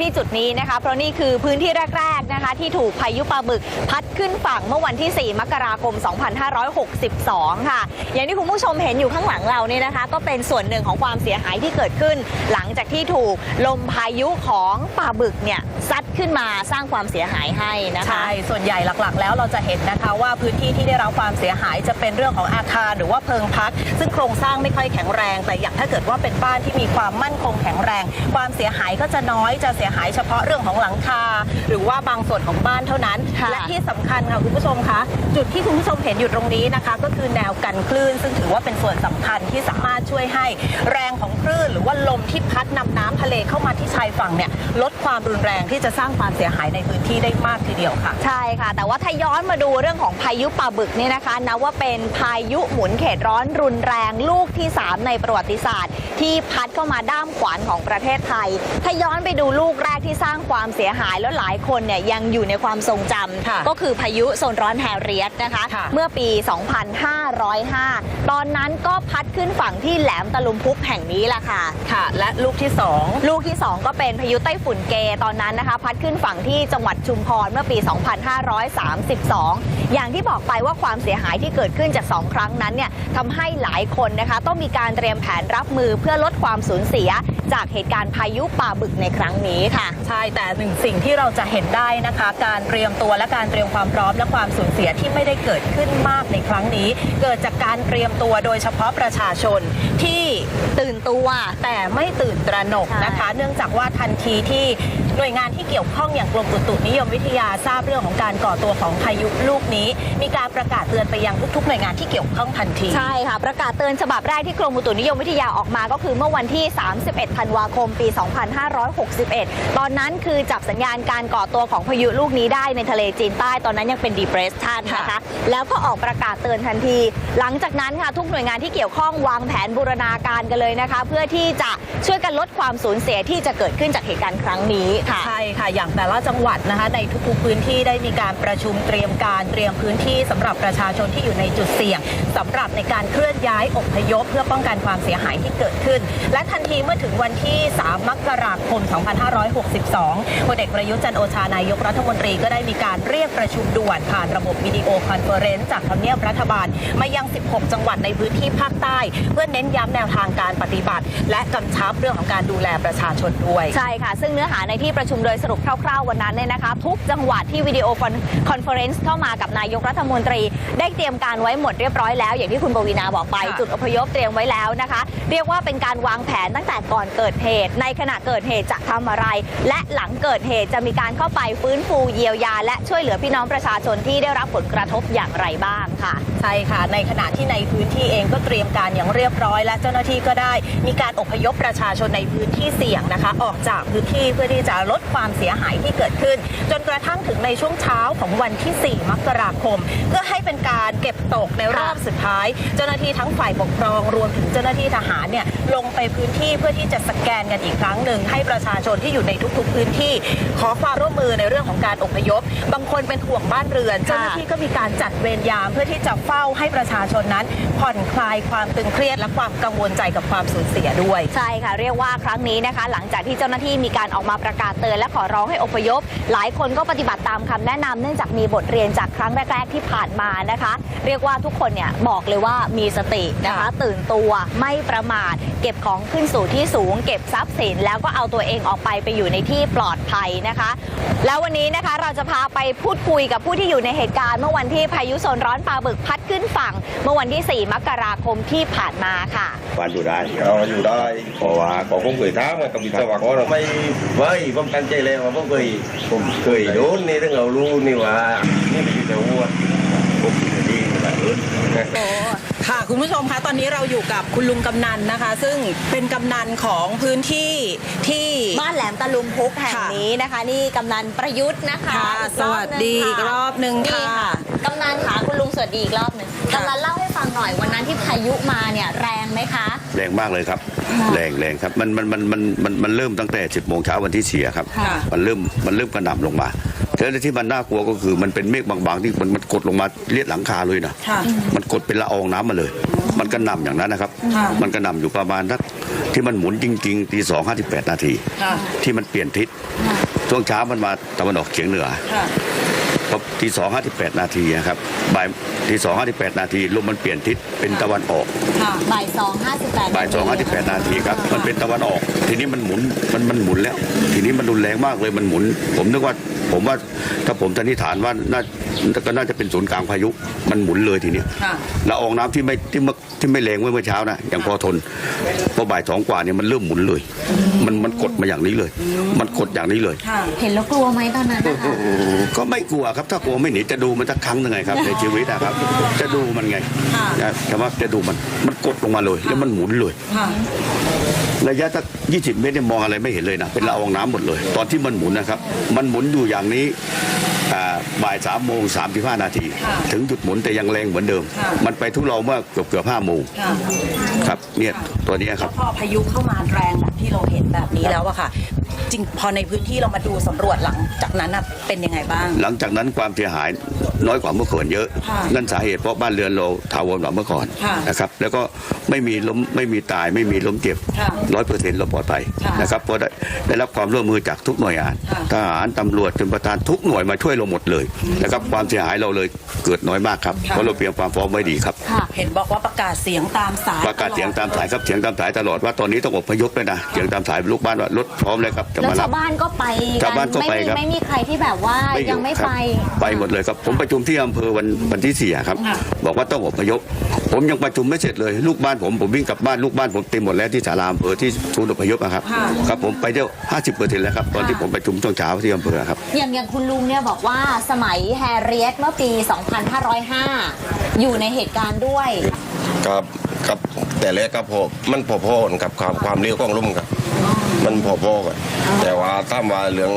ที่จุดนี้นะคะ เพราะนี่คือพื้นที่แรก ที่ถูกพายุปลาบึก พัดขึ้นฝั่งเมื่อวันที่ 4 มกราคม 2562 ค่ะ อย่างที่คุณผู้ชมเห็นอยู่ข้างหลังเราเนี่ยนะคะ ก็เป็นส่วนหนึ่งของความเสียหายที่เกิดขึ้น หลังจากที่ถูกลมพายุของปลาบึกเนี่ยซัดขึ้นมาสร้างความเสียหายให้นะคะใช่ส่วนใหญ่หลักๆ แล้วเราจะเห็นนะคะว่าพื้นที่ที่ได้รับความเสียหายจะเป็นเรื่องของอาคารหรือว่าเพิงพัก ซึ่งโครงสร้างไม่ค่อยแข็งแรง แต่อย่างถ้าเกิดว่าเป็นบ้านที่มีความมั่นคงแข็งแรง ความเสียหายก็จะน้อยจะเสียหายเฉพาะเรื่องของหลังคา หรือว่าบางส่วนของบ้านเท่านั้น ค่ะและที่สำคัญค่ะคุณผู้ชมคะจุดที่คุณผู้ชมเห็นอยู่ตรงนี้นะคะ ก็คือแนวกันคลื่น ซึ่งถือว่าเป็นส่วนสำคัญที่สามารถช่วยให้แรงของคลื่น หรือว่าลมที่พัดนำน้ำทะเลเข้ามาที่ชายฝั่งเนี่ยลดความรุนแรงที่จะสร้างความเสียหายในพื้นที่ได้มากทีเดียวค่ะ ใช่ค่ะ แต่ว่าถ้าย้อนมาดูเรื่องของพายุปลาบึกเนี่ยนะคะนับว่าเป็นพายุหมุนเขตร้อนรุนแรงลูกที่ 3 ในประวัติศาสตร์ ที่พัดเข้ามาด้ามขวานของประเทศไทย ถ้าย้อนไปดูลูกแรกที่สร้างความเสียหายแล้วหลายคนเนี่ยยังอยู่ในความทรงจค่ะำก็คือพายุโซนร้อนแฮร์เรียตนะคะ ค่ะเมื่อปี 2505 ตอนนั้นก็พัดขึ้นฝั่งที่แหลมตะลุมพุกแห่งนี้แหละค่ะ ค่ะ และลูกที่สองลูกที่ 2 ก็เป็นพายุไต้ฝุ่นเกตอนนั้นนะคะ พัดขึ้นฝั่งที่จังหวัดชุมพรเมื่อปี 2532 อย่างที่บอกไปว่าความเสียหายที่เกิดขึ้นจาก 2 ครั้งนั้นเนี่ยทำให้หลายคนนะคะ ต้องมีการเตรียมแผนรับมือเพื่อลดความสูญเสีย จากเหตุการณ์พายุป่าบึกในครั้งนี้ค่ะ ใช่แต่หนึ่งสิ่งที่เราจะเห็นได้นะคะการเตรียมตัวและการเตรียมความพร้อมและความสูญเสียที่ไม่ได้เกิดขึ้นมากในครั้งนี้ เกิดจากการเตรียมตัวโดยเฉพาะประชาชนที่ตื่นตัวแต่ไม่ตื่นตระหนกใช่นะคะ เนื่องจากว่าทันทีที่ หน่วยงานที่เกี่ยวข้องอย่างกรมอุตุนิยมวิทยาทราบเรื่องของการก่อตัวของพายุลูกนี้ มีการประกาศเตือนไปยังทุกๆหน่วยงานที่เกี่ยวข้องทันทีใช่ค่ะ ประกาศเตือนฉบับแรกที่กรมอุตุนิยมวิทยาออกมาก็คือเมื่อวันที่ 31 ธันวาคม ปี 2561 ตอนนั้นคือจับสัญญาณการก่อตัวของพายุลูกนี้ได้ในทะเลจีนใต้ตอนนั้นยังเป็น depression นะคะค่ะแล้วก็ออกประกาศเตือนทันที หลังจากนั้นค่ะทุกหน่วยงานที่เกี่ยวข้องวางแผนบูรณาการกันเลยนะคะ เพื่อที่จะช่วยกันลดความสูญเสียที่จะเกิดขึ้นจากเหตุการณ์ครั้งนี้ค่ะใช่ค่ะอย่างแต่ละจังหวัดนะคะ ในทุกๆพื้นที่ได้มีการประชุมเตรียมการเตรียมพื้นที่สำหรับประชาชนที่อยู่ในจุดเสี่ยงสำหรับในการเคลื่อนย้ายอพยพ เพื่อป้องกันความเสียหายที่เกิดขึ้น และทันทีเมื่อถึงวันที่ 3 มกราคม 2562พลเอกประยุทธ์จันทร์โอชานายกรัฐมนตรีก็ได้มีการเรียกประชุมด่วนผ่านระบบวิดีโอคอนเฟอเรนซ์จากทำเนียบรัฐบาล มายัง 16 จังหวัดในพื้นที่ภาคใต้ เพื่อเน้นย้ำแนวทางการปฏิบัติ และกำชับเรื่องของการดูแลประชาชนด้วย ใช่ค่ะ ซึ่งเนื้อหาในที่ประชุมโดยสรุปคร่าว ๆ วันนั้นเนี่ยนะคะ ทุกจังหวัดที่วิดีโอคอนเฟอเรนซ์เข้ามากับนายกรัฐมนตรี ได้เตรียมการไว้หมดเรียบร้อยแล้ว อย่างที่คุณปวีนาบอกไปค่ะจุดอพยพเตรียมไว้แล้วนะคะ เรียกว่าเป็นการวางแผนตั้งแต่ก่อนเกิดเหตุ ในขณะเกิดเหตุจะทำอะไร และหลังเกิดเหตุจะมีการเข้าไปฟื้นฟูเยียวยา และช่วยเหลือพี่น้องประชาชนที่ได้รับผลกระทบอย่างไรบ้างค่ะ ใช่ค่ะ ในขณะที่ในพื้นที่เองก็เตรียมการอย่างเรียบร้อย และเจ้าหน้าที่ก็ได้ มีการอพยพประชาชนในพื้นที่เสี่ยงนะคะ ออกจากพื้นที่เพื่อที่จะลดความเสียหายที่เกิดขึ้น จนกระทั่งถึงในช่วงเช้าของวันที่ 4 มกราคม เพื่อให้เป็นการเก็บตกในรอบสุดท้าย เจ้าหน้าที่ทั้งฝ่ายปกครองรวมถึงเจ้าหน้าที่ทหารเนี่ยลงไปพื้นที่เพื่อที่จะสแกนกันอีกครั้งหนึ่งให้ประชาชนที่อยู่ในทุก ๆ พื้นที่ ขอความร่วมมือในเรื่องของการอพยพ บางคนเป็นห่วงบ้านเรือน เจ้าหน้าที่ก็มีการจัดเวรยามเพื่อที่จะเฝ้าให้ประชาชนนั้น ผ่อนคลายความตึงเครียดและความกังวลใจกับความสูญเสียด้วย ใช่ค่ะ เรียกว่าครั้งนี้นะคะ หลังจากที่เจ้าหน้าที่มีการออกมาประกาศเตือนและขอร้องให้อพยพ หลายคนก็ปฏิบัติตามคำแนะนำเนื่องจากมีบทเรียนจากครั้งแรก ๆ ที่ผ่านมานะคะ เรียกว่าทุกคนเนี่ยบอกเลยว่ามีสตินะคะ ตื่นตัวไม่ประมาท เก็บของขึ้นสู่ที่สูง เก็บทรัพย์สิน แล้วก็เอาตัวเองออกไปไปอยู่ในที่ปลอดภัยนะคะ แล้ววันนี้นะคะเราจะพาไปพูดคุยกับผู้ที่อยู่ในเหตุการณ์เมื่อวันที่พายุโซนร้อนปลาบึกพัดขึ้นฝั่ง เมื่อวันที่ 4 มกราคมที่ผ่านมาค่ะวันอยู่ได้เราอยู่ได้เพราะว่าของผมเคยท้ามกับวิศวกรเราไม่ไว้ผมตั้งใจเลยว่าผมเคยผมเคยโดนนี่เรื่องเรารู้นี่ว่านี่มันอยู่ในหัวผมคิดดีแบบอื่นค่ะคุณผู้ชมคะตอนนี้เราอยู่กับคุณลุงกำนันนะคะ ซึ่งเป็นกำนันของพื้นที่ที่บ้านแหลมตะลุมพุกแห่งค่ะนี้นะคะ นี่กำนันประยุทธ์นะคะค่ะอีกสรอบวัสหนึ่งดีอีกค่ะรอบหนึ่งนี่ค่ะกำนันค่ะคุณลุงสวัสดีอีกรอบหนึ่งค่ะกำนันเล่าให้ฟังหน่อยวันนั้นที่พายุมาเนี่ยแรงไหมคะ แรงมากเลยครับค่ะแรงแรงครับมันมันมันมันมันมันเริ่มตั้งแต่10โมงเช้าวันที่สี่ครับค่ะมันเริ่มมันเริ่มกระหน่ำลงมาแล้วที่มันน่ากลัวก็คือมันเป็นเมฆบางๆ ที่มันมันกดลงมาเลียดหลังคาเลยนะค่ะมันกดเป็นละอองน้ำมาเลย มันก็นำอย่างนั้นนะครับค่ะมันก็นำอยู่ประมาณสักที่มันหมุนจริงๆตีสองห้าสิบแปดนาทีค่ะที่มันเปลี่ยนทิศช่วงเช้ามันมาตะวันออกเฉียงเหนือ ค่ะพอตีสองห้าสิบแปดนาทีนะครับบ่ายตีสองห้าสิบแปดนาทีลมมันเปลี่ยนทิศเป็นตะวันออกค่ะบ่ายสองห้าสิบแปดบ่ายสองห้าสิบแปดนาทีครับมันเป็นตะวันออก ทีนี้มันหมุนมันมันหมุนแล้ว ทีนี้มันรุนแรงมากเลยมันหมุน ผมนึกว่าผมว่าถ้าผมสันนิษฐานว่าน่าก็น่าจะเป็นศูนย์กลางพายุมันหมุนเลยทีเนี้ยค่ะละอองน้ำที่ไม่ที่เมื่อที่ไม่แรงเมื่อเมื่อเช้านะยังพอทนพอบ่ายสองกว่าเนี่ยมันเริ่มหมุนเลย มันมันกดมาอย่างนี้เลย มันกดอย่างนี้เลยค่ะเห็นแล้วกลัวไหมตอนนั้นนะคะก็ไม่กลัวครับถ้ากลัวไม่หนีจะดูมันสักครั้งหนึ่งไงครับในชีวิตนะครับ จะดูมันไงค่ะนะแต่ว่าจะดูมันมันกดลงมาเลย แล้วมันหมุนเลยค่ะระยะสัก20เมตรเนี่ยมองอะไรไม่เห็นเลยนะเป็นละอองน้ำหมดเลย ตอนที่มันหมุนนะครับ มันหมุนอยู่อย่างนี้อ่าบ่ายสามโมงสามสิบห้านาทีค่ะถึงจุดหมุนแต่ยังแรงเหมือนเดิมค่ะมันไปทุเราเมื่อเกือบเกือบห้าโมงค่ะครับเนี่ยตัวเนี้ยคแล้รัวบพอพายุเข้ามาแรงแบบที่เราเห็นแบบนี้แล้วอะค่ะ จริงพอในพื้นที่เรามาดูสำรวจหลังจากนั้นน่ะเป็นยังไงบ้าง หลังจากนั้นความเสียหาย น้อยกว่าเมื่อก่อนเยอะค่ะนั่นสาเหตุเพราะบ้านเรือนเราถาวรกว่าเมื่อก่อนค่ะนะครับแล้วก็ไม่มีล้มไม่มีตายไม่มีล้มเจ็บค่ะร้อยเปอร์เซ็นต์เราปลอดภัยค่ะนะครับเพราะได้ได้รับความร่วมมือจากทุกหน่วยงานค่ะทหารตำรวจจนประธานทุกหน่วยมาช่วยเราหมดเลยนะครับความเสียหายเราเลยเกิดน้อยมากครับเพราะเราเตรียมความพร้อมไว้ดีครับค่ะเห็นบอกว่าประกาศเสียงตามสายประกาศเสียงตามสายครับเสียงตามสายตลอดว่าตอนนี้ต้องอพยพเลยนะเสียงตามสายลูกบ้านว่ารถพร้อมเลยครับจะแล้วมารัชาบวบ้านก็ไปชาวบ้านก็ไปไม่มีครับไม่มีใครที่แบบว่าอยังไม่ครับไปไปหมดเลยครับผมประชุมที่อำเภอวันวันที่สี่อะครับ ค่ะ บอกว่าต้องอพยพ ผมยังประชุมไม่เสร็จเลยลูกบ้านผมผมวิ่งกลับบ้านลูกบ้านผมเต็มหมดแล้วที่ศาลาอำเภอที่ศูนย์อพยพอะครับค่ะครับผมไปเที่ยวห้าสิบเปอร์เซ็นต์แล้วครับตอนที่ผมประชุมช่วงเช้าที่อำเภอครับ อย่างอย่างคุณลุงเนี่ยบอกว่าสมัยแฮร์เรียตเมื่อปี 2505 อยู่ในเหตุการณ์ด้วย ครับครับแต่แรกครับพอมันพอพอๆกับความความเร็วของลมครับ มันพอพอๆกันแต่ว่าถ้าว่าเรื่อง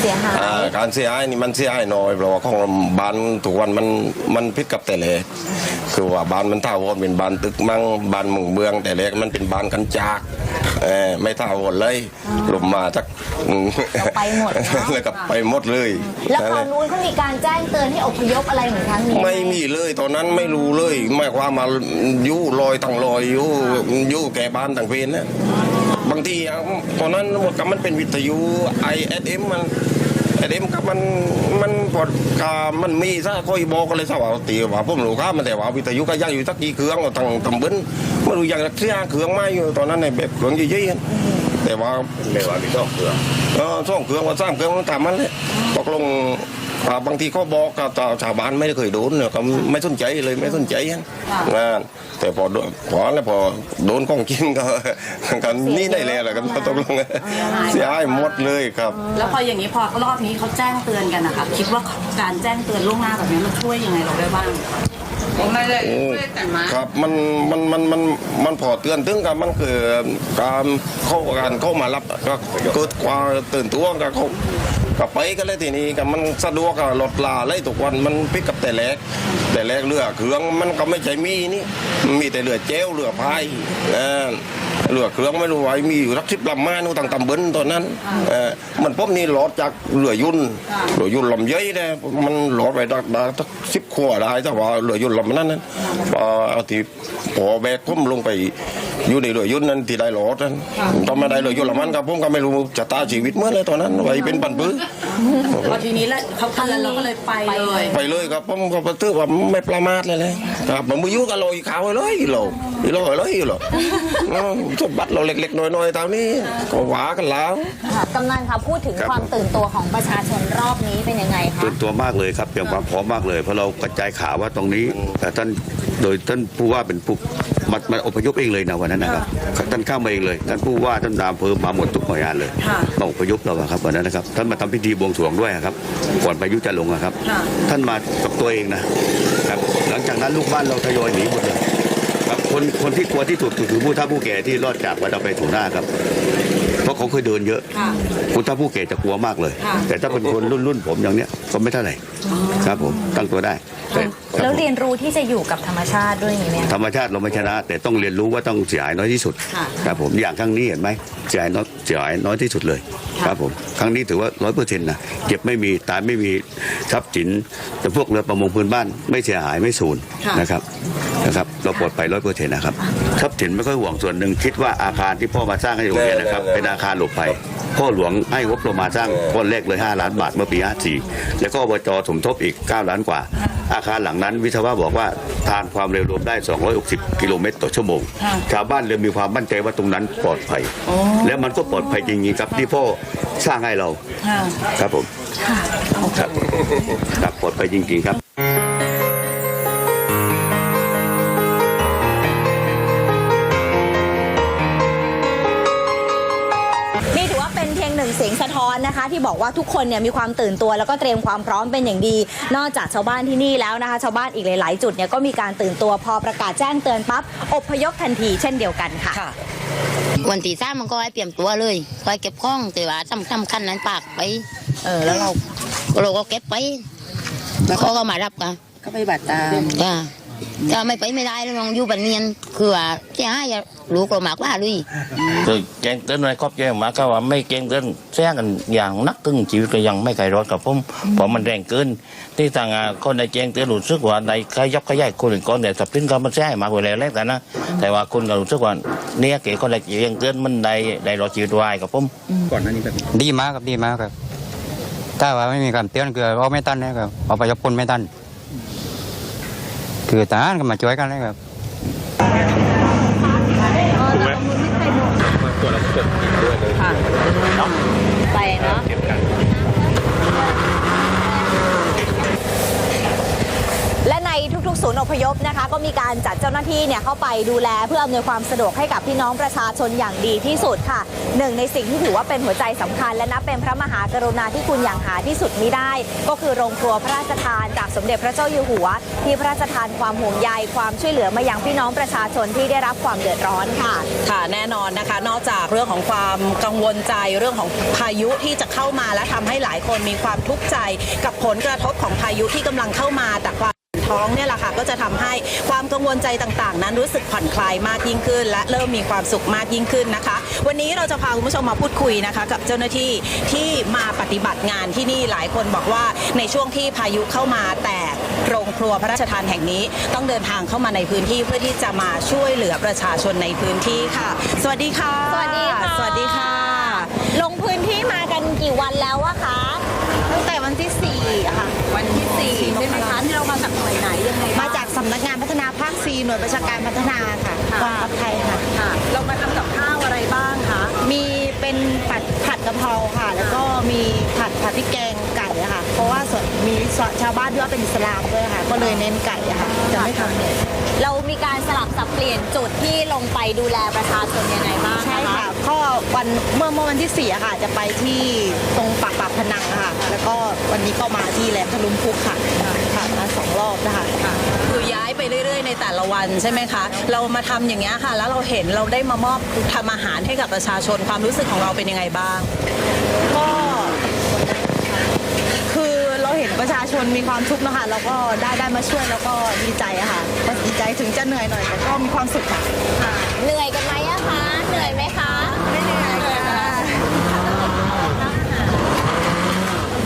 เสียหายอ่าการเสียหายนี่มันเสียหายน้อยเพราะว่าของบ้านทุกวันมันมันพิษกับแต่แรกคือว่าบ้านมันท่าวอนเป็นบ้านตึกมั่งบ้านเมืองเมือง แต่แรกมันเป็นบ้านกันจากเออไม่ท่าวอนเลยลมมาจักก็ไปหมดเนอะแล้วก็ไปหมดเลย แล้วคราวนู้นเขามีการแจ้งเตือนให้อพยพอะไรเหมือนครั้งนี้หไม่มีเลยตอนนั้นไม่รู้เลยไม่ความมาอยู่ลอยตั้งลอยอยู่อยู่แก่บ้านต่างเพนนะ บางทีอะตอนนั้นก็มันเป็นวิทยุไอเอสเอ็มมันไอเอ็มก็มันมันพอดกามันมีซะค่อยบอกกันเลยซะว่าตีว่าผมรู้ครับมันแต่ว่าวิทยุก็ยังอยู่สักกี่เครื่องตั้งตำบึนไม่รู้อย่างเสียเครื่องมาอยู่ตอนนั้นในแบบเครื่องยี่ยี่ๆแต่ว่าไม่ว่ามีต้องเกลือเออสองเครื่องว่าสามเครื่องมันตามมันเลยตกลง อ่าบางทีเขาบอกกับชาวบ้านไม่ได้เคยโดนเนี่ยก็ไม่สนใจเลยไม่สนใจนะงานแต่พอโดนพอแล้วพอโดนของจริงก็กันนี่ได้เลยแหละกันตกลงเสียหายหมดเลยครับ แล้วพออย่างนี้พอรอบนี้เขาแจ้งเตือนกันนะคะคิดว่าการแจ้งเตือนล่วงหน้าแบบนี้มันช่วยยังไงเราได้บ้าง โอ้ครับมันมันมันมันมันพอเตือนถึงกับมันคือการเข้าการเข้ามารับก็เกิดความตื่นตัวกับเขากับไปกันเลยทีนี้กับมันสะดวกกับรถลาเลยทุกวันมันพิกกับแต่แรกแต่แรกเรือเครื่องมันก็ไม่ใช่มีนี่มีแต่เรือเจลเรือพายเออ เรือเครื่องไม่รู้ไว้มีอยู่รักสิบลำมานู่ต่างตำบลตอนนั้นเออมันพบนี่หลอดจากเรือยุ่นเรือยุ่นลำเย้ยนะมันหลอดไปดักด้สักสิบขวดได้แต่ว่าเรือยุ่นลำนั้นนั้นพอเอาที่พอแบกพุ่มลงไป อยู่ในเรือยุ่นนั้นที่ได้หลอดนั้นตอนไม่ได้เรือยุ่นลำนั้นครับผมก็ไม่รู้จะตาชีวิตเมื่อไรตอนนั้นไว้เป็นปันปื้อพอทีนี้แล้วเขาเตือนเราก็เลยไปเลยไปเลยครับผมก็ถือว่าไม่ประมาทเลยเลยครับผมมือยุ่กับลอยขาวเลยอีโลอีโลเลยอีโลอืมสมบัติเราเล็กๆน้อยๆตามนี้ก็หวากันแล้วค่ะกำนันคะพูดถึงครับความตื่นตัวของประชาชนรอบนี้เป็นยังไงคะตื่นตัวมากเลยครับเตรียมความพร้อมมากเลยเพราะเรากระจายข่าวว่าตรงนี้แต่ท่านโดยท่านผู้ว่าเป็นผู้ มามาอพยพเองเลยนะวันนั้นนะครับท่านเข้ามาเองเลยท่านผู้ว่าท่านนายอำเภอมาหมดทุกหน่วยงานเลยค่ะต้องอพยพเราอะครับวันนั้นนะครับท่านมาทำพิธีบวงสรวงด้วยอะครับ ก่อนพายุจะลงอะครับค่ะท่านมากับตัวเองนะครับหลังจากนั้นลูกบ้านเราทยอยหนีหมดเลยครับคนคนที่กลัวที่สุดก็คือผู้เฒ่าผู้แก่ที่รอดจากวันเราไปถูกหน้าครับ เพราะเขาเคยเดินเยอะค่ะคุณถ้าผู้แก่จะกลัวมากเลยค่ะแต่ถ้าเป็นคนรุ่นรุ่นผมอย่างเนี้ยก็ไม่เท่าไหร่ครับผมตั้งตัวได้ครับ แล้วผมเรียนรู้ที่จะอยู่กับธรรมชาติด้วยอย่างนี้ไหมธรรมชาติเราไม่ชนะ แต่ต้องเรียนรู้ว่าต้องเสียหายน้อยที่สุดค่ะครับผมอย่างครั้งนี้เห็นไหมเสียหายน้อยเสียหายน้อยที่สุดเลยค่ะครับผมครั้งนี้ถือว่าร้อยเปอร์เซ็นต์นะเก็บไม่มีตายไม่มีทรัพย์สินแต่พวกเรือประมงพื้นบ้าน ไม่เสียหายไม่สูญนะครับนะครับเราปลอดภัยร้อยเปอร์เซ็นต์นะครับทรัพย์สินไม่ค่อยห่วงส่วนหนึ่งคิดว่าอาคารที่พ่อมาสร้างให้โรงเรียนนะครับเป็นอาคารหลบภัยพ่อหลวงให้งบประมาณสร้างก้อนแรกเลย 5 ล้านบาทเมื่อปี 54 แล้วก็อบจสมทบอีก 9 ล้านกว่า อาคารหลังนั้น วิศวะบอกว่าทานความเร็วลมได้ 260 กิโลเมตรต่อชั่วโมง ชาวบ้านเริ่มมีความมั่นใจว่าตรงนั้นปลอดภัย แล้วมันก็ปลอดภัยจริงๆครับที่พ่อสร้างให้เรา ครับผม ครับครับปลอดภัยจริงๆครับ สียงสะท้อนนะคะ ที่บอกว่าทุกคนเนี่ยมีความตื่นตัว แล้วก็เตรียมความพร้อมเป็นอย่างดี นอกจากชาวบ้านที่นี่แล้วนะคะ ชาวบ้านอีกหลาย ๆ จุดเนี่ยก็มีการตื่นตัวพอประกาศแจ้งเตือนปั๊บอพยพทันทีเช่นเดียวกันค่ะค่ะวันที่สามมันก็ให้เตรียมตัวเลยคอยเก็บข้องแต่ว่าสำคัญคันนั้นปากไป เออแล้วเราเราก็เก็บไปแล้วเขาก็มารับกันก็ปฏิบัติตามจ้า ถ้าไม่ไปไม่ได้แล้วน้องอยู่บันเนียนคือว่าจะให้ลูกเรามากว่าลุยคือแกงเต้นอะไรครอบแจ้งมาก็ว่าไม่แกงเต้นแซงกันอย่างนักตึงชีวิตก็ยังไม่ไกลรอดกับผมเพราะมันแรงเกิน ที่ทางอ่าคนในแกงเต้นรู้สึกว่าในขยับขยายคนอื่นก่อนแต่สับลิ้นก็มันแซงมากกว่าแล้วแรกแต่นะแต่ว่าคนก็รู้สึกว่าเนี่ยเก๋คนในแกงเต้นมันได้ได้รอดชีวิตไว้กับผมดีมากครับดีมากครับถ้าว่าไม่มีการเตือนคือเอาไม่ตันนะครับเอาไปยกพลไม่ตัน คือทหารก็มาช่วยกันเลยครับไปเนาะและในทุกๆ ศูนย์อพยพนะคะ ก็มีการจัดเจ้าหน้าที่เนี่ยเข้าไปดูแลเพื่ออำนวยความสะดวกให้กับพี่น้องประชาชนอย่างดีที่สุดค่ะหนึ่งในสิ่งที่ถือว่าเป็นหัวใจสำคัญ และนับเป็นพระมหากรุณาธิคุณอย่างหาที่สุดมิได้ ก็คือโรงครัวพระราชทานจากสมเด็จพระเจ้าอยู่หัว ที่พระราชทานความห่วงใยความช่วยเหลือมายังพี่น้องประชาชนที่ได้รับความเดือดร้อนค่ะ ค่ะแน่นอนนะคะ นอกจากเรื่องของความกังวลใจเรื่องของพายุที่จะเข้ามาและทำให้หลายคนมีความทุกข์ใจกับผลกระทบของพายุที่กำลังเข้ามาแต่ความ ท้องเนี่ยแหละค่ะก็จะทำให้ความกังวลใจต่างๆ นั้นรู้สึกผ่อนคลายมากยิ่งขึ้น และเริ่มมีความสุขมากยิ่งขึ้นนะคะ วันนี้เราจะพาคุณผู้ชมมาพูดคุยนะคะ กับเจ้าหน้าที่ที่มาปฏิบัติงานที่นี่หลายคนบอกว่าในช่วงที่พายุเข้ามาแต่โรงครัวพระราชทานแห่งนี้ ต้องเดินทางเข้ามาในพื้นที่เพื่อที่จะมาช่วยเหลือประชาชนในพื้นที่ค่ะ สวัสดีค่ะ สวัสดีค่ะ สวัสดีค่ะ ลงพื้นที่มากันกี่วันแล้ว สี่ใช่ไหมคะที่เรามาจากหน่วยไหนยังไงมาจากสำนักงานพัฒนาภาค4หน่วยประชาการพัฒนาค่ะกองทัพไทยค่ะ ค่ะ เรามาทำกับข้าวอะไรบ้างคะ มีเป็นผัดผัดกะเพราค่ะ แล้วก็มีผัดผัดพริกแกง เพราะว่าส่วนมีชาวบ้านที่ว่าเป็นอิสลามด้วยค่ะ ก็เลยเน้นไก่อะค่ะจะไม่ทำเนื้อ เรามีการสลับสับเปลี่ยนจุดที่ลงไปดูแลประชาชนยังไงบ้างนใช่ค่ะก็วันเมื่อเมื่อวันที่4อะค่ะ จะไปที่ตรงปากปากพนังอะค่ะ แล้วก็วันนี้ก็มาที่แหลมทะลุมพุกค่ะค่ะมาสองรอบนะคะคือย้ายไปเรื่อย ๆ ในแต่ละวันใช่ไหมคะ เรามาทำอย่างเงี้ยค่ะ แล้วเราเห็นเราได้มามอบทำอาหารให้กับประชาชนความรู้สึกของเราเป็นยังไงบ้าง ก็คือเราเห็นประ ชาชนมีความทุกข์นะคะแล้วก็ได้ได้มาช่วยแล้วก็ดีใจอะค่ะก็ดีใจถึงจะเหนื่อยหน่อยแต่ก็มีความสุขค่ะเหนื่อยกันไหมอะคะ เหนื่อยไหมคะ ไม่เหนื่อยค่ะ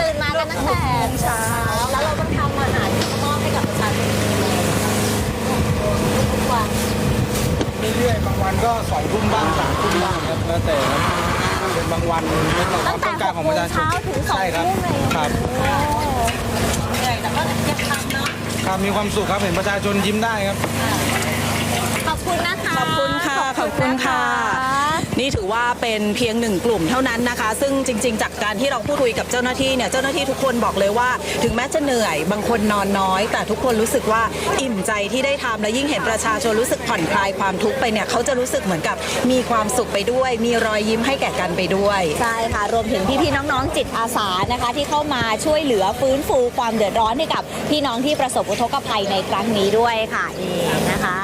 ตื่นมากันตั้งแต่เช้าแล้วเราต้องทำอาหารมอบให้กับประชาชนทุกวันเรื่อยๆบางวันก็สองทุ่มบ้างสามทุ่มบ้างครับแล้วแต่ครับ เป็นบางวันเป็นบางตั้ควางมแต่ต้องการของประชาชนเช้าถึงสองใช่ครับทุ่มเลยครับ เหนื่อยแต่ก็ยังทำเนาะครับมีความสุขครับเห็นประชาชนยิ้มได้ครับ ขอบคุณนะคะ ขอบคุณค่ะ ขอบคุณค่ะ นี่ถือว่าเป็นเพียงหนึ่งกลุ่มเท่านั้นนะคะ ซึ่งจริง ๆ จากการที่เราพูดคุยกับเจ้าหน้าที่เนี่ยเจ้าหน้าที่ทุกคนบอกเลยว่า ถึงแม้จะเหนื่อย บางคนนอนน้อย แต่ทุกคนรู้สึกว่าอิ่มใจที่ได้ทำและยิ่งเห็นประชาชนรู้สึกผ่อนคลายความทุกข์ไปเนี่ยเขาจะรู้สึกเหมือนกับมีความสุขไปด้วย มีรอยยิ้มให้แก่กันไปด้วยใช่ค่ะรวมถึงพี่ๆน้องๆจิตอาสานะคะ ที่เข้ามาช่วยเหลือฟื้นฟูความเดือดร้อนให้กับพี่น้องที่ประสบอุทกภัยในครั้งนี้ด้วยค่ะนี่นะคะ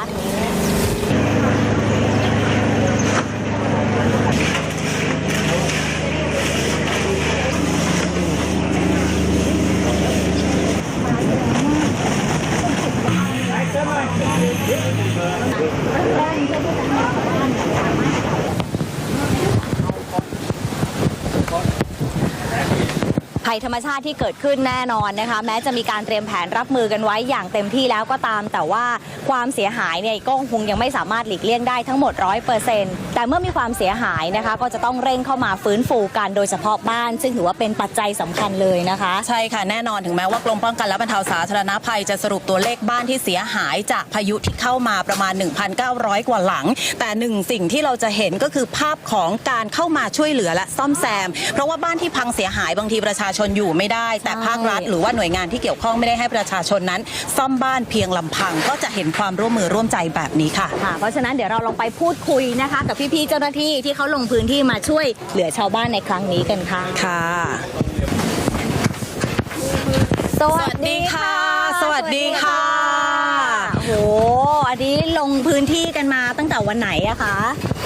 ยธรรมชาติที่เกิดขึ้นแน่นอนนะคะ แม้จะมีการเตรียมแผนรับมือกันไว้อย่างเต็มที่แล้วก็ตาม แต่ว่าความเสียหายเนี่ยก็คงยังไม่สามารถหลีกเลี่ยงได้ทั้งหมด 100%แต่เมื่อมีความเสียหายนะคะ ก็จะต้องเร่งเข้ามาฟื้นฟูกันโดยเฉพาะบ้าน ซึ่งถือว่าเป็นปัจจัยสำคัญเลยนะคะ ใช่ค่ะแน่นอนถึงแม้ว่ากรมป้องกันและบรรเทาสาธารณภัยจะสรุปตัวเลขบ้านที่เสียหายจากพายุที่เข้ามาประมาณ 1,900 กว่าหลัง แต่หนึ่งสิ่งที่เราจะเห็นก็คือภาพของการเข้ามาช่วยเหลือและซ่อมแซม เพราะว่าบ้านที่พังเสียหายบางทีประชาชนอยู่ไม่ได้ แต่ภาครัฐ หรือว่าหน่วยงานที่เกี่ยวข้องไม่ได้ให้ประชาชนนั้น ซ่อมบ้านเพียงลำพัง ก็จะเห็นความร่วมมือร่วมใจแบบนี้ค่ะค่ะ เพราะฉะนั้นเดี๋ยวเราลองไปพูดคุยนะคะกับพี่ๆเจ้าหน้าที่ที่เขาลงพื้นที่มาช่วยเหลือชาวบ้านในครั้งนี้กันค่ะค่ะ สวัสดีค่ะ สวัสดีค่ะโอ้โหอั นนี้ลงพื้นที่กันมาตั้งแต่วันไหนอะคะ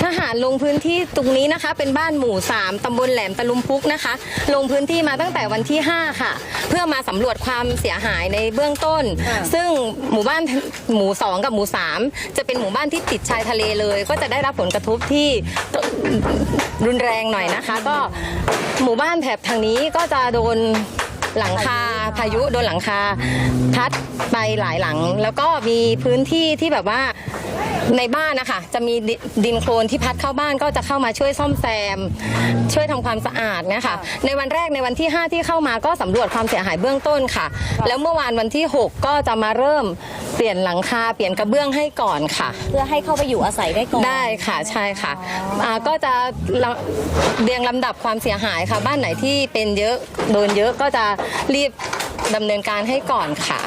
ทหารลงพื้นที่ตรงนี้นะคะ เป็นบ้านหมู่ 3 ตำบลแหลมตะลุมพุกนะคะ ลงพื้นที่มาตั้งแต่วันที่ 5 ค่ะ เพื่อมาสำรวจความเสียหายในเบื้องต้น ซึ่งหมู่บ้านหมู่ 2 กับหมู่ 3 จะเป็นหมู่บ้านที่ติดชายทะเลเลย ก็จะได้รับผลกระทบที่รุนแรงหน่อยนะคะ ก็หมู่บ้านแถบทางนี้ก็จะโดนหลังคาพายุโดนหลังคา พัดไปหลายหลัง แล้วก็มีพื้นที่ที่แบบว่า ในบ้านนะคะจะมีดิดินโคลนที่พัดเข้าบ้านก็จะเข้ามาช่วยซ่อมแซม ช่วยทำความสะอาดเนี่ยค่ะในวันแรกในวันที่ 5 ที่เข้ามาก็สำรวจความเสียหายเบื้องต้นค่ะ แล้วเมื่อวานวันที่ 6 ก็จะมาเริ่มเปลี่ยนหลังคาเปลี่ยนกระเบื้องให้ก่อนค่ะ เพื่อให้เข้าไปอยู่อาศัยได้ก่อนได้ค่ะใช่ค่ะาก็จะลำเรียงลำดับความเสียหายค่ะ บ้านไหนที่เป็นเยอะโดนเยอะก็จะรีบ ดำเนินการให้ก่อนค่ะ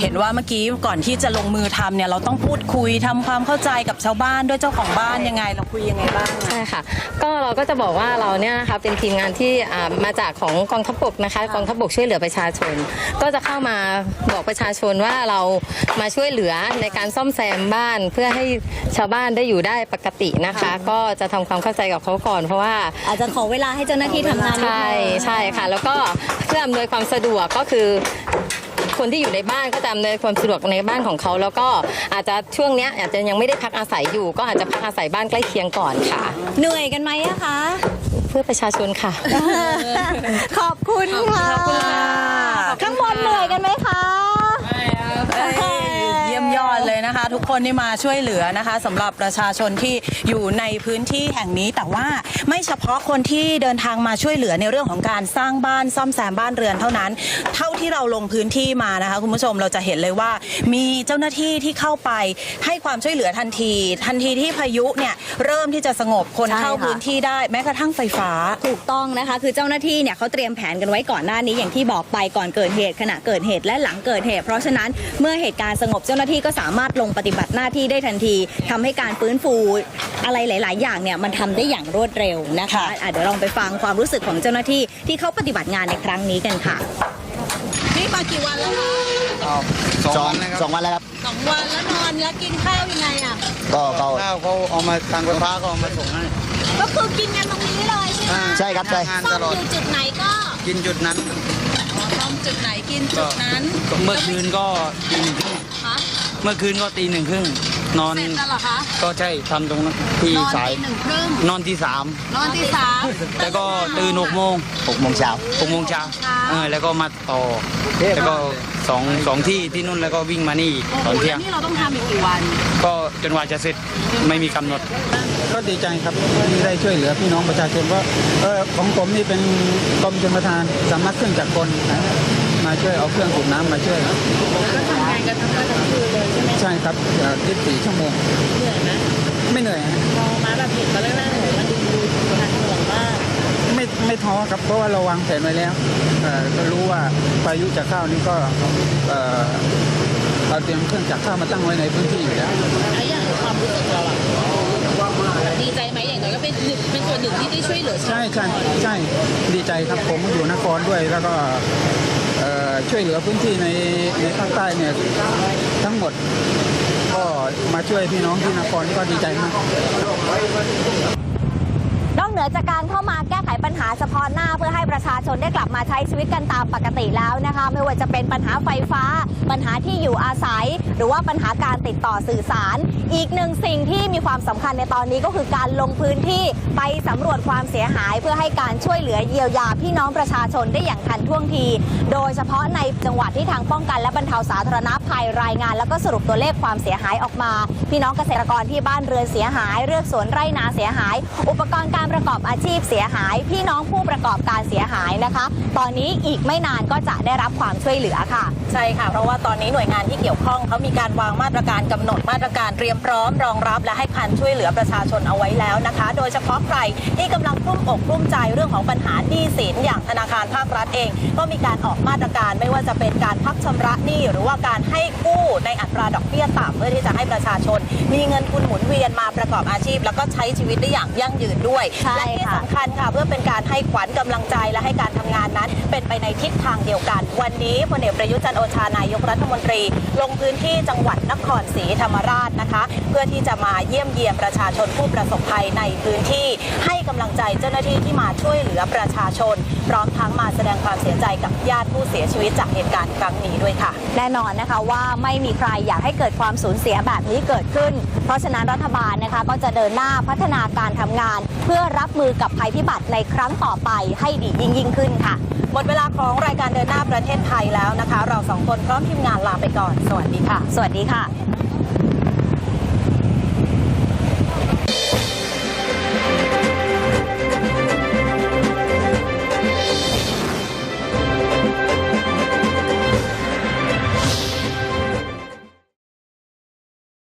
เห็นว่าเมื่อกี้ก่อนที่จะลงมือทำเนี่ยเราต้องพูดคุยทำความเข้าใจกับชาวบ้านด้วยเจ้าของบ้านยังไงเราคุยยังไงบ้างใช่ค่ะ ก็เราก็จะบอกว่าเราเนี่ยนะคะเป็นทีมงานที่อ่ามาจากของกองทัพบกนะคะกองทัพบกช่วยเหลือประชาชน ก็จะเข้ามาบอกประชาชนว่าเรามาช่วยเหลือในการซ่อมแซมบ้าน เพื่อให้ชาวบ้านได้อยู่ได้ปกตินะคะ ก็จะทำความเข้าใจกับเขาก่อน เพราะว่าอาจจะขอเวลาให้เจ้าหน้าที่ทำงานนิดใช่นึงใช่ค่ะ แล้วก็เพื่ออำนวยความสะดวกก็คือคนที่อยู่ในบ้านก็จะอำนวยความสะดวกในบ้านของเขา แล้วก็อาจจะช่วงเนี้ยอาจจะยังไม่ได้พักอาศัยอยู่ ก็อาจจะพักอาศัยบ้านใกล้เคียงก่อนค่ะ เหนื่อยกันไหมอะคะ เพื่อประชาชนค่ะ ขอบคุณค่ะ ขอบคุณ เลยนะคนที่มาช่วยเหลือนะคะสำหรับประชาชนที่อยู่ในพื้นที่แห่งนี้ แต่ว่าไม่เฉพาะคนที่เดินทางมาช่วยเหลือในเรื่องของการสร้างบ้านซ่อมแซมบ้านเรือนเท่านั้น เท่าที่เราลงพื้นที่มานะคะคุณผู้ชมเราจะเห็นเลยว่า มีเจ้าหน้าที่ที่เข้าไปให้ความช่วยเหลือทันที ทันทีที่พายุเนี่ยเริ่มที่จะสงบคนเข้าพื้นที่ได้แม้กระทั่งไฟฟ้า ถูกต้องนะคะ คือเจ้าหน้าที่เนี่ยเขาเตรียมแผนกันไว้ก่อนหน้านี้อย่างที่บอกไปก่อนเกิดเหตุขณะเกิดเหตุและหลังเกิดเหตุ เพราะฉะนั้นเมื่อเหตุการณ์สงบเจ้าหน้าที่ก็สามารถลงปฏิบัติหน้าที่ได้ทันทีทำให้การฟื้นฟูอะไรหลาย ๆ อย่างเนี่ยมันทำได้อย่างรวดเร็วนะคะค่ะอะเดี๋ยวลองไปฟังความรู้สึกของเจ้าหน้าที่ที่เขาปฏิบัติงานในครั้งนี้กันค่ะ นี่มากี่วันแล้วคะสองวันนะครับสองวันแล้วครับสองวันแล้วนอนแล้วกินข้าวยังไงอะก็เขาข้าวเขาเอามาทางไฟฟ้าก็เอามาส่งให้ก็คือกินกันตรงนี้เลยใช่ไหมใช่ครับใช่งานซ่ตอมลออดยู่จุดไหนก็กินจุดนั้นซ่อมจุดไหนกินจุดนั้นเมื่อคืนก็ตีหนึ่งครึ่งคะ เมื่อคืนก็ตีหนึ่งครึ่งนอนเสร็จแล้วเหรอคะ ก็ใช่ทำตรงนั้นที่นอนสายตีหนึ่งครึ่งนอนที่สามนอนที่สามแล้วก็ตื่นหกโมงหกโมงเช้าหกโมงเช้าเออแล้วก็มาต่อ แล้วก็สองสองที่ที่นู่นแล้วก็วิ่งมานี่ตอนเที่ยงนี่เราต้องทำอีกกี่วัน ก็จนกว่าจะเสร็จไม่มีกำหนด ก็ดีใจครับที่ได้ช่วยเหลือพี่น้องประชาชนเพราะเออของผมนี่เป็นกรมชลประทานสำนักเครื่องจักรกลนะมาช่วยเอาเครื่องสูบน้ำมาช่วยก็ทำงานกันทั้งวันทั้งคืนเลย ใช่ไหมใช่ครับ24ชั่วโมงเหนื่อยไหมไม่เหนื่อยฮะพอมาแบบเห็นตอนแรกๆหนูมันดูหนักหน่วงมากไม่ไม่ท้อครับเพราะว่าเราวางแผนไว้แล้วเอ่อก็รู้ว่าพายุจะเข้านี่ก็เอ่อเราเตรียมเครื่องจักรเข้ามาตั้งไว้ในพื้นที่อยู่แล้วไอ้อย่างความรู้สึกเราอะดีใจไหมอย่างน้อยก็เป็นหนึ่งเป็นส่วนหนึ่งที่ได้ช่วยเหลือชาวใช่ใช่ใช่ดีใจครับผมอยู่นครด้วยแล้วก็เอ่อช่วยเหลือพื้นที่ในในภาคใต้เนี่ย ทั้งหมด ก็มาช่วยพี่น้องที่นครก็ดีใจมากนอกเหนือจากการเข้ามาแก้ไขปัญหาเฉพาะหน้าเพื่อให้ประชาชนได้กลับมาใช้ชีวิตกันตามปกติแล้วนะคะ ไม่ว่าจะเป็นปัญหาไฟฟ้า ปัญหาที่อยู่อาศัย หรือว่าปัญหาการติดต่อสื่อสารอีกหนึ่งสิ่งที่มีความสำคัญในตอนนี้ก็คือการลงพื้นที่ไปสำรวจความเสียหาย เพื่อให้การช่วยเหลือเยียวยาพี่น้องประชาชนได้อย่างทันท่วงที โดยเฉพาะในจังหวัดที่ทางป้องกันและบรรเทาสาธารณภัยรายงาน แล้วก็สรุปตัวเลขความเสียหายออกมา พี่น้องเกษตรกรที่บ้านเรือนเสียหาย เรือกสวนไร่นาเสียหาย อุปกรณ์การประกอบอาชีพเสียหาย พี่น้องผู้ประกอบการเสียหายนะคะ ตอนนี้อีกไม่นานก็จะได้รับความช่วยเหลือค่ะ ใช่ค่ะเพราะว่าตอนนี้หน่วยงานที่เกี่ยวข้องเขามีการวางมาตรการกำหนดมาตรการเตรียมพร้อมรองรับและให้การช่วยเหลือประชาชนเอาไว้แล้วนะคะ โดยเฉพาะใครที่กำลังกลุ้มอกกลุ้มใจเรื่องของปัญหาหนี้สินอย่างธนาคารภาครัฐเอง ก็มีการออกมาตรการไม่ว่าจะเป็นการพักชำระหนี้หรือว่าการให้กู้ในอัตราดอกเบี้ยต่ำเพื่อที่จะให้ประชาชน มีเงินทุนหมุนเวียนมาประกอบอาชีพ แล้วก็ใช้ชีวิตได้อย่างยั่งยืนด้วยและที่ค่ะสำคัญค่ะเพื่อเป็นการให้ขวัญกำลังใจและให้การทำงานนั้น เป็นไปในทิศทางเดียวกัน วันนี้พลเอกประยุทธ์จันโอชานายกรัฐมนตรี ลงพื้นที่จังหวัดนครศรีธรรมราชนะคะเพื่อที่จะมาเยี่ยมเยียนประชาชนผู้ประสบภัยในพื้นที่ ให้กำลังใจเจ้าหน้าที่ที่มาช่วยเหลือประชาชน พร้อมทั้งมาแสดงความเสียใจกับญาติผู้เสียชีวิตจากเหตุการณ์ครั้งนี้ด้วยค่ะ แน่นอนนะคะว่าไม่มีใครอยากให้เกิดความสูญเสียแบบนี้เกิดขึ้น เพราะฉะนั้นรัฐบาลนะคะก็จะเดินหน้าพัฒนาการทำงาน เพื่อรับมือกับภัยพิบัติในครั้งต่อไปให้ดียิ่งยิ่งขึ้นค่ะหมดเวลาของรายการเดินหน้าประเทศไทยแล้วนะคะ เราสองคนพร้อมทีมงานลาไปก่อน สวัสดีค่ะ สวัสดีค่ะ